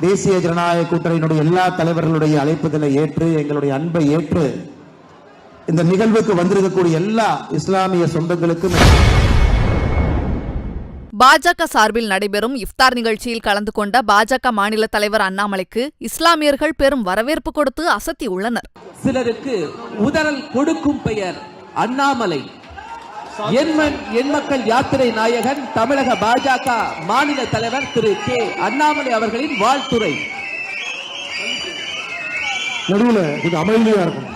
தேசிய ஜனநாயக கூட்டணியினுடைய எல்லா தலைவர்களுடைய அழைப்புதலை ஏற்று எங்களுடைய அன்பை ஏற்று இந்த நிகழ்வுக்கு வந்திருக்கக்கூடிய எல்லா இஸ்லாமிய சொந்தங்களுக்கும் பாஜக சார்பில் நடைபெறும் இஃப்தார் நிகழ்ச்சியில் கலந்து கொண்ட பாஜக மாநில தலைவர் அண்ணாமலைக்கு இஸ்லாமியர்கள் பெரும் வரவேற்பு கொடுத்து அசத்தியுள்ளனர் சிலருக்கு உதறல் கொடுக்கும் பெயர் அண்ணாமலை. எண்மண் எண்மக்கள் யாத்திரை நாயகன் தமிழக பாஜக மாநில தலைவர் திரு கே. அண்ணாமலை அவர்களின் வாழ்த்துரை நடுவில் கொஞ்சம் அமைதியா இருக்கும்.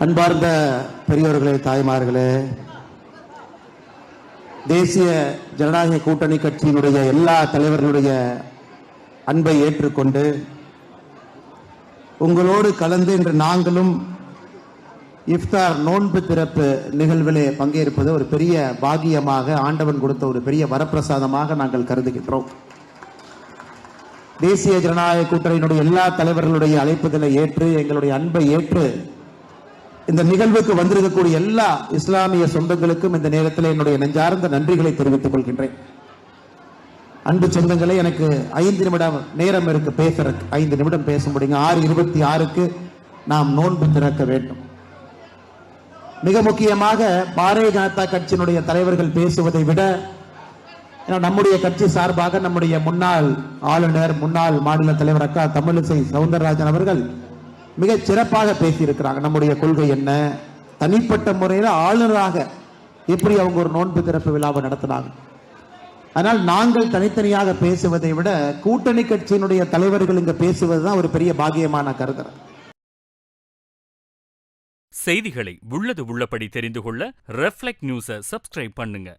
அன்பார்ந்த பெரியோர்களே தாய்மார்களே தேசிய ஜனநாயக கூட்டணி கட்சியினுடைய எல்லா தலைவர்களுடைய அன்பை ஏற்றுக்கொண்டு உங்களோடு கலந்து இன்று நாங்களும் இஃப்தார் நோன்பு திறப்பு நிகழ்விலே பங்கேற்பது ஒரு பெரிய பாகியமாக ஆண்டவன் கொடுத்த ஒரு பெரிய வரப்பிரசாதமாக நாங்கள் கருதுகின்றோம். தேசிய ஜனநாயக கூட்டணியினுடைய எல்லா தலைவர்களுடைய அழைப்புதலை ஏற்று எங்களுடைய அன்பை ஏற்று இந்த நிகழ்வுக்கு வந்திருக்கக்கூடிய எல்லா இஸ்லாமிய சொந்தங்களுக்கும் இந்த நேரத்தில் என்னுடைய நெஞ்சார்ந்த நன்றிகளை தெரிவித்துக் கொள்கின்றேன். அன்பு சொந்தங்களே எனக்கு ஐந்து நிமிடம் நேரம் இருக்கு பேசுறதுக்கு. ஐந்து நிமிடம் பேச முடியுங்க. ஆறு இருபத்தி ஆறுக்கு நாம் நோன்பு திறக்க வேண்டும். மிக முக்கியமாக பாரதிய ஜனதா கட்சியினுடைய தலைவர்கள் பேசுவதை விட நம்முடைய கட்சி சார்பாக நம்முடைய முன்னாள் ஆளுநர் முன்னாள் மாநில தலைவர் அக்கா தமிழிசை சவுந்தரராஜன் அவர்கள் மிக சிறப்பாக பேசியிருக்கிறாங்க. நம்முடைய கொள்கை என்ன? தனிப்பட்ட முறையில் ஆளுநராக எப்படி அவங்க ஒரு நோன்பு திறப்பு விழாவை நடத்தினாங்க? ஆனால் நாங்கள் தனித்தனியாக பேசுவதை விட கூட்டணி கட்சியினுடைய தலைவர்கள் இங்க பேசுவதுதான் ஒரு பெரிய பாகியமான கருதுறேன். செய்திகளை உள்ளது உள்ளபடி தெரிந்து கொள்ள ரெஃப்ளெக்ட் நியூஸை சப்ஸ்கிரைப் பண்ணுங்க.